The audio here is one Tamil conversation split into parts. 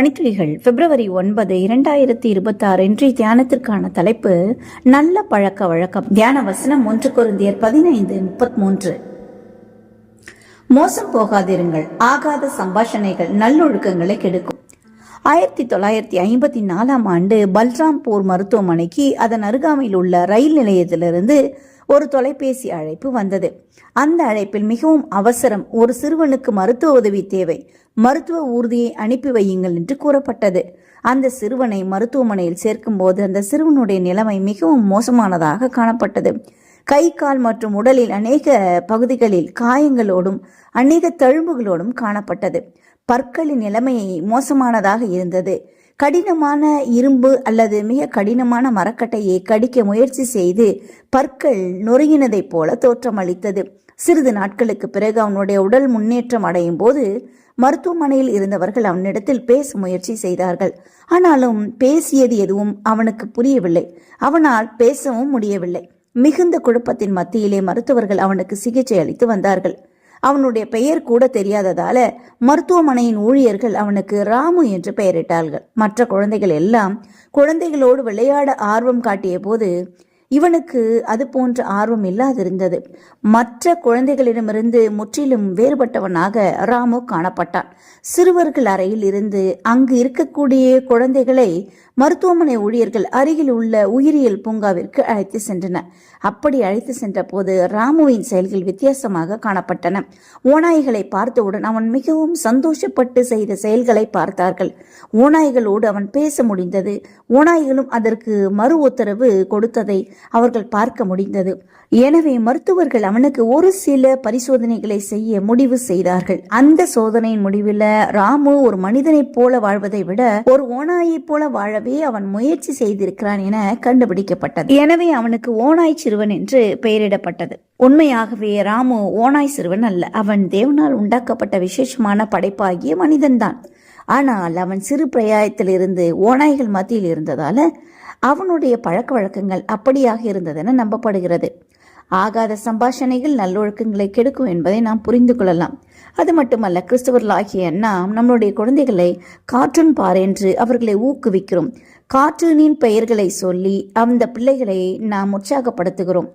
பணித்துளிகள் பிப்ரவரி ஒன்பது இரண்டாயிரத்தி இருபத்தி ஆறு இன்றைய தியானத்திற்கான தலைப்பு நல்ல பழக்க வழக்கம். தியான வசனம் ஒன்று குருந்தியர் பதினைந்து முப்பத்தி மூன்று மோசம் போகாதிருங்கள். ஆகாத சம்பாஷணைகள் நல்லொழுக்கங்களை கெடுக்கும். ஆயிரத்தி தொள்ளாயிரத்தி ஐம்பத்தி நாலாம் ஆண்டு பல்ராம்பூர் மருத்துவமனைக்கு அதன் அருகாமையில் உள்ள ரயில் நிலையத்திலிருந்து ஒரு தொலைபேசி அழைப்பு வந்தது. அந்த அழைப்பில் மிகவும் அவசரம் ஒரு சிறுவனுக்கு மருத்துவ உதவி தேவை. மருத்துவ ஊர்தியை அனுப்பி வையுங்கள் என்று கூறப்பட்டது. அந்த சிறுவனை மருத்துவமனையில் சேர்க்கும்போது அந்த சிறுவனுடைய நிலைமை மிகவும் மோசமானதாக காணப்பட்டது. கை கால் மற்றும் உடலில் அநேக பகுதிகளில் காயங்களோடும் அநேக தழும்புகளோடும் காணப்பட்டது. பற்களின் நிலைமையை மோசமானதாக இருந்தது. கடினமான இரும்பு அல்லது மிக கடினமான மரக்கட்டையை கடிக்க முயற்சி செய்து பற்கள் நொறுங்கினதைப் போல தோற்றமளித்தது. சிறிது நாட்களுக்கு பிறகு அவனுடைய உடல் முன்னேற்றம் அடையும் போது மருத்துவமனையில் இருந்தவர்கள் அவனிடத்தில் பேச முயற்சி செய்தார்கள். ஆனாலும் பேசியது எதுவும் அவனுக்கு புரியவில்லை. அவனால் பேசவும் முடியவில்லை. மிகுந்த குழப்பத்தின் மத்தியிலே மருத்துவர்கள் அவனுக்கு சிகிச்சை அளித்து வந்தார்கள். அவனுடைய பெயர் கூட தெரியாததால மருத்துவமனையின் ஊழியர்கள் அவனுக்கு ராமு என்று பெயரிட்டார்கள். மற்ற குழந்தைகள் எல்லாம் குழந்தைகளோடு விளையாட ஆர்வம் காட்டிய போது இவனுக்கு அது போன்ற ஆர்வம் இல்லாதிருந்தது. மற்ற குழந்தைகளிடமிருந்து முற்றிலும் வேறுபட்டவனாக ராமு காணப்பட்டான். சிறுவர்கள் அறையில் இருந்து அங்கு இருக்கக்கூடிய குழந்தைகளை மருத்துவமனை ஊழியர்கள் அருகில் உள்ள உயிரியல் பூங்காவிற்கு அழைத்து சென்றனர். அப்படி அழைத்து சென்ற போது ராமுவின் செயல்கள் வித்தியாசமாக காணப்பட்டன. ஓநாய்களை பார்த்தவுடன் அவன் மிகவும் சந்தோஷப்பட்டு செய்த செயல்களை பார்த்தார்கள். ஓநாய்களோடு அவன் பேச முடிந்தது. ஓநாய்களும் அதற்கு மறு உத்தரவு கொடுத்ததை அவர்கள் பார்க்க முடிந்தது. எனவே மருத்துவர்கள் அவனுக்கு ஒரு சில பரிசோதனைகளை செய்ய முடிவு செய்தார்கள். அந்த சோதனையின் முடிவில் ராமு ஒரு மனிதனைப் போல வாழ்வதை விட ஒரு ஓநாயைப் போல வாழவே அவன் முயற்சி செய்திருக்கிறான் என கண்டுபிடிக்கப்பட்டது. எனவே அவனுக்கு ஓநாய் சிறுவன் என்று பெயரிடப்பட்டது. உண்மையாகவே ராமு ஓநாய் சிறுவன் அல்ல. அவன் தேவனால் உண்டாக்கப்பட்ட விசேஷமான படைப்பாகிய மனிதன்தான். ஆனால் அவன் சிறு பிரயாயத்திலிருந்து ஓநாய்கள் மத்தியில் இருந்ததால் அவனுடைய பழக்க வழக்கங்கள் அப்படியாக இருந்ததென நம்பப்படுகிறது. ஆகாத சம்பாஷணைகள் நல்லொழுக்கங்களை கெடுக்கும் என்பதை நாம் புரிந்து கொள்ளலாம். அது மட்டுமல்ல கிறிஸ்தவர்களாகிய நாம் நம்மளுடைய குழந்தைகளை கார்ட்டூன் பார் என்று அவர்களை ஊக்குவிக்கிறோம். கார்ட்டூனின் பெயர்களை சொல்லி அந்த பிள்ளைகளை நாம் உற்சாகப்படுத்துகிறோம்.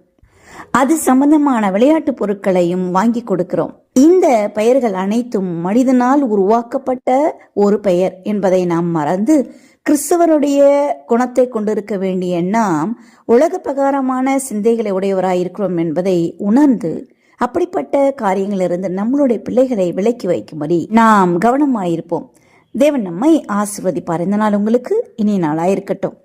அது சம்பந்தமான விளையாட்டு பொருட்களையும் வாங்கி கொடுக்கிறோம். இந்த பெயர்கள் அனைத்தும் மனிதனால் உருவாக்கப்பட்ட ஒரு பெயர் என்பதை நாம் மறந்து கிறிஸ்தவருடைய குணத்தை கொண்டிருக்க வேண்டிய நாம் உலக பிரகாரமான சிந்தைகளை உடையவராயிருக்கிறோம் என்பதை உணர்ந்து அப்படிப்பட்ட காரியங்களிலிருந்து நம்மளுடைய பிள்ளைகளை விலக்கி வைக்கும்படி நாம் கவனமாயிருப்போம். தேவன் நம்மை ஆசிர்வதிப்பார். இந்த நாள் உங்களுக்கு இனிய நாளாயிருக்கட்டும்.